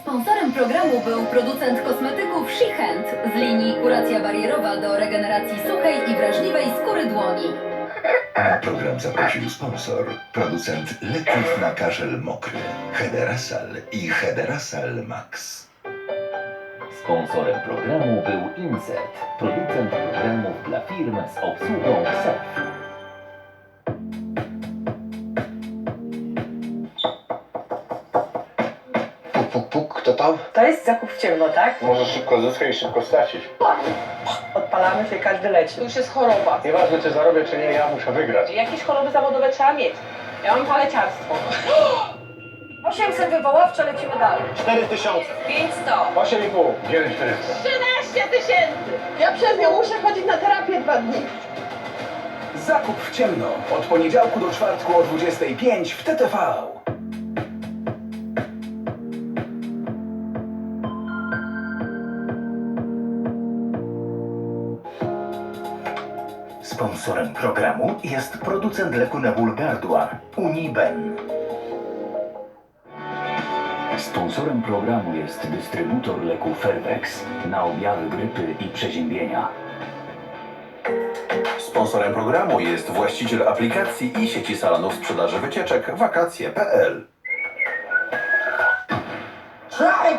Sponsorem programu był producent kosmetyków SheHand z linii Kuracja Barierowa do regeneracji suchej i wrażliwej skóry dłoni. Na program zaprosił sponsor, producent leków na kaszel mokry, Hederasal i Hederasal Max. Sponsorem programu był Inset, producent programów dla firm z obsługą SEF. Puk, puk, kto tam? To jest zakup w ciemno, tak? Może szybko zyskać i szybko stracić. Odpalamy się, każdy leci. To już jest choroba. Nieważne czy zarobię, czy nie, ja muszę wygrać. Jakieś choroby zawodowe trzeba mieć. Ja mam paleciarstwo. 800 wywoławczo, lecimy dalej. 4000, 500. 8,5, 9400. 13 tysięcy. Ja przez nią muszę chodzić na terapię dwa dni. Zakup w ciemno. Od poniedziałku do czwartku o 25 w TTV. Sponsorem programu jest producent leku na ból gardła Uniben. Sponsorem programu jest dystrybutor leku Fervex na objawy grypy i przeziębienia. Sponsorem programu jest właściciel aplikacji i sieci salonów sprzedaży wycieczek wakacje.pl. Try